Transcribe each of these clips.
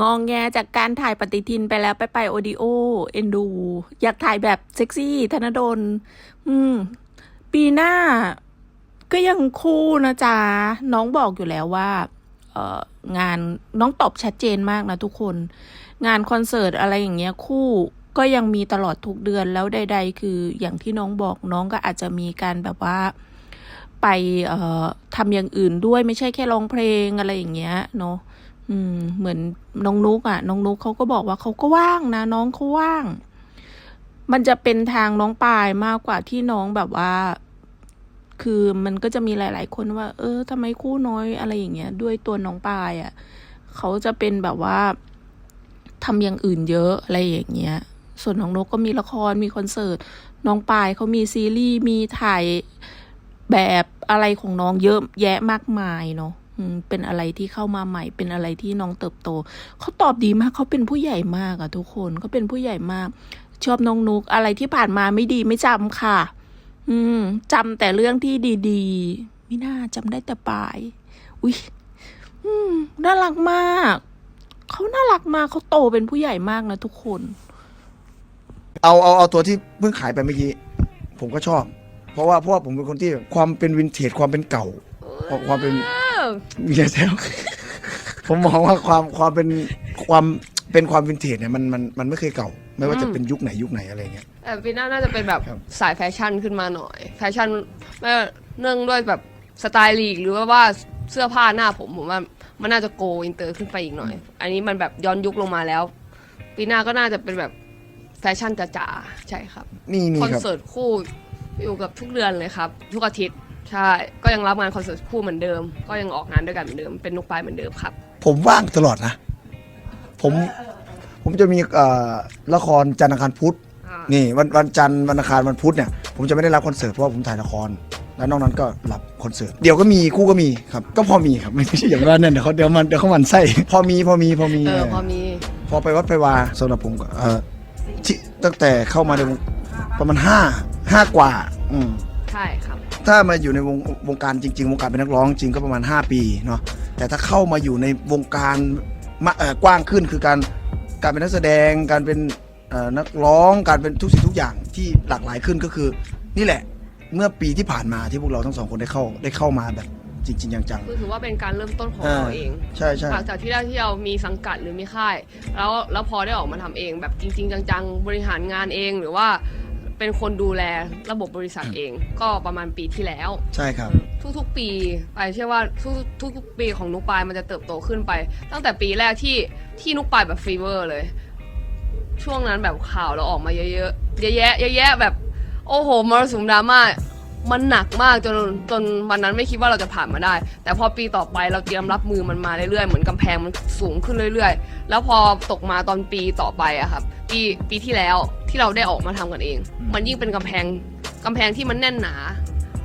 งองแงจากการถ่ายปฏิทินไปแล้วไปไปโอดิโอ เอ็นดู อยากถ่ายแบบเซ็กซี่ธนดล อืม ปีหน้าก็ยังคู่นะจ๊ะ น้องบอกอยู่แล้วว่า เอองานน้องตอบชัดเจนมากนะทุกคน งานคอนเสิร์ตอะไรอย่างเงี้ยคู่ก็ยังมีตลอดทุกเดือนแล้วใด ๆ คืออย่างที่น้องบอกน้องก็อาจจะมีการแบบว่าไปเอ่อทำอย่างอื่นด้วยไม่ใช่แค่ร้องเพลงอะไรอย่างเงี้ยเนาะ อืม เหมือนน้องนุกอะ น้องนุกเขาก็บอกว่าเขาก็ว่างนะ น้องเขาว่าง มันจะเป็นทางน้องปายมากกว่าที่น้องแบบว่า คือมันก็จะมีหลาย ๆ คนว่า เออทำไมคู่น้อยอะไรอย่างเงี้ย ด้วยตัวน้องปายอะเขาจะเป็นแบบว่าทำอย่างอื่นเยอะอะไรอย่างเงี้ย ส่วนน้องนกก็มีละครมีคอนเสิร์ต น้องปายเขามีซีรีส์มีถ่ายแบบอะไรของน้องเยอะแยะมากมายเนาะ เป็นอะไรที่เข้ามาใหม่ เป็นอะไรที่น้องเติบโต เขาตอบดีมาก เขาเป็นผู้ใหญ่มากอะทุกคนเขาเป็นผู้ใหญ่มาก ชอบน้องนุก อะไรที่ผ่านมาไม่ดีไม่จำค่ะ อืมจำแต่เรื่องที่ดีๆไม่น่าจำได้แต่ปลาย อุ้ยอืมน่ารักมาก เขาน่ารักมากเขาโตเป็นผู้ใหญ่มากนะทุกคน เอาเอาเอาตัวที่เพิ่งขายไปเมื่อกี้ผมก็ชอบ เพราะว่าเพราะว่าผมเป็นคนที่ความเป็นวินเทจความเป็นเก่า ความเป็น อะไรแซวผมมองว่าความความเป็นความเป็นความวินเทจเนี่ยมันมันมันไม่เคยเก่า ไม่ว่าจะเป็นยุคไหนยุคไหนอะไรเงี้ย แต่ปีหน้าน่าจะเป็นแบบครับ สายแฟชั่นขึ้นมาหน่อย แฟชั่นไม่ว่าเนื่องด้วยแบบสไตล์ลีกหรือว่าว่าเสื้อผ้าหน้าผมผมว่ามันน่าจะโกอินเตอร์ขึ้นไปอีกหน่อย อันนี้มันแบบย้อนยุคลงมาแล้ว ปีหน้าก็น่าจะเป็นแบบแฟชั่นจ๋าๆใช่ครับมีมีคอนครับ เสิร์ตคู่อยู่กับทุกเดือนเลยครับ ทุกอาทิตย์ ใช่ ก็ยังรับงานคอนเสิร์ตคู่เหมือนเดิม ก็ยังออกงานด้วยกันเหมือนเดิม เป็นนุกปลายเหมือนเดิมครับ ผมว่างตลอดนะ ผมผมจะมีเอ่อละครจันทร์อังคารพุธอ่านี่ วันวันจันทร์วันอังคารวันพุธเนี่ยผมจะไม่ได้รับคอนเสิร์ตเพราะว่าผมถ่ายละคร แล้วนอกนั้นก็รับคอนเสิร์ตเดี๋ยวก็มีคู่ก็มีครับ ก็พอมีครับไม่ใช่อย่างว่านั่นเดี๋ยวเขาเดี๋ยวมันเดี๋ยวเขาหมันไส้พอมีพอมีพอมี เออพอมีพอไปวัดไปวาสำหรับผมก็เออที่ตั้งแต่เข้ามาในวงประมาณห้าห้ากว่า อืมใช่ครับ ถ้ามาอยู่ในวงวงการจริง ๆ วงการเป็นนักร้องจริงก็ประมาณ 5 ปีเนาะแต่ถ้าเข้ามาอยู่ในวงการมาเอ่อกว้างขึ้นคือการการเป็นนักแสดงการเป็นเอ่อนักร้องการเป็นทุกสิ่งทุกอย่างที่หลากหลายขึ้นก็คือ นี่แหละเมื่อปีที่ผ่านมาที่พวกเราทั้งสองคนได้เข้าได้เข้ามาแบบจริง ๆ จังคือถือว่าเป็นการเริ่มต้นของเออเราเองๆใช่ใช่หลังจากที่ได้ที่เรามีสังกัดหรือมีค่าย แล้วแล้วพอได้ออกมาทำเองแบบจริง ๆ จังๆ บริหารงานเองหรือว่า เป็นคนดูแลระบบบริษัทเอง ก็ประมาณปีที่แล้ว ใช่ครับ ทุกๆ ปีไปเชื่อว่าทุกทุกๆปีของนุกปายมันจะเติบโตขึ้นไป ตั้งแต่ปีแรกที่ที่นุกปายแบบฟีเวอร์เลย ช่วงนั้นแบบข่าวเราออกมาเยอะๆเยอะแยะเยอะแยะแบบ โอ้โหมรสุมดราม่า มันหนักมากจนจนวันนั้นไม่คิดว่าเราจะผ่านมาได้ แต่พอปีต่อไปเราเตรียมรับมือมันมาเรื่อยๆเหมือนกำแพงมันสูงขึ้นเรื่อย ๆ แล้วพอตกมาตอนปีต่อไปอะครับ ปีปีที่แล้วที่เราได้ออกมาทำกันเอง มันยิ่งเป็นกำแพงกำแพงที่มันแน่นหนา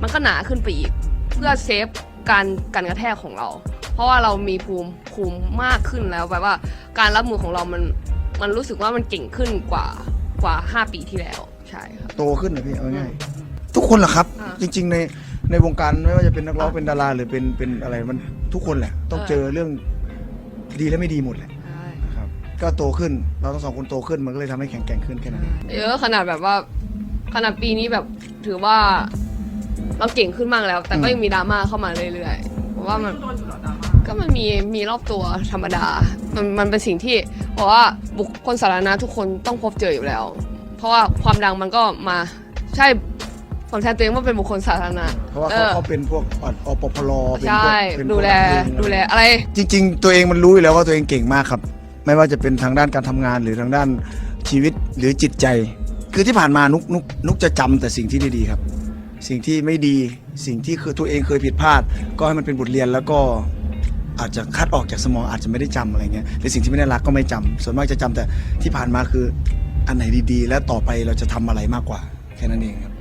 มันก็หนาขึ้นไปอีก เพื่อเซฟการการกระแทกของเรา เพราะว่าเรามีภูมิภูมิมากขึ้นแล้วแบบว่า การรับมือของเรามันมันรู้สึกว่ามันเก่งขึ้นกว่ากว่า 5 ปีที่แล้วใช่ครับ โตขึ้นนะพี่เอาง่ายๆ ทุกคนแหละครับอ่าจริง ๆ ในในวงการไม่ว่าจะเป็นนักร้องเป็นดาราหรือเป็นเป็นอะไรมันทุกคนแหละ ต้องเออเจอเรื่องดีและไม่ดีหมดแหละใช่ครับ ก็โตขึ้นเราทั้งสองคนโตขึ้นมันก็เลยทำให้แข็งแกร่งขึ้นแค่นั้นเองเยอะขนาดแบบว่า ขนาดปีนี้แบบถือว่า เราเก่งขึ้นมากแล้ว แต่ก็ยังมีดราม่าเข้ามาเรื่อยๆเพราะว่ามันก็มันมีมีรอบตัวธรรมดา มันมันเป็นสิ่งที่เพราะว่าบุคคลสาธารณะทุกคนต้องพบเจออยู่แล้ว เพราะว่าความดังมันก็มาใช่ ผมแทนตัวเองว่าเป็นบุคคลสาธารณะเพราะว่าเอเขาอเขาเป็นพวกออปพลเป็นพวใช่กเป็นดูแลพวกนักเพงดูแลอะไร จริง ๆ ตัวเองมันรู้อยู่แล้วว่าตัวเองเก่งมากครับ ไม่ว่าจะเป็นทางด้านการทำงานหรือทางด้านชีวิตหรือจิตใจ คือที่ผ่านมานุกนุกนุกจะจำแต่สิ่งที่ดีๆครับ สิ่งที่ไม่ดีสิ่งที่คือตัวเองเคยผิดพลาด ก็ให้มันเป็นบทเรียนแล้วก็อาจจะคัดออกจากสมองอาจจะไม่ได้จำอะไรเงี้ยหรือสิ่งที่ไม่น่ารักก็ไม่จำส่วนมากจะจำแต่ที่ผ่านมาคืออันไหนดีๆ แล้วต่อไปเราจะทำอะไรมากกว่าแค่นั้นเองครับ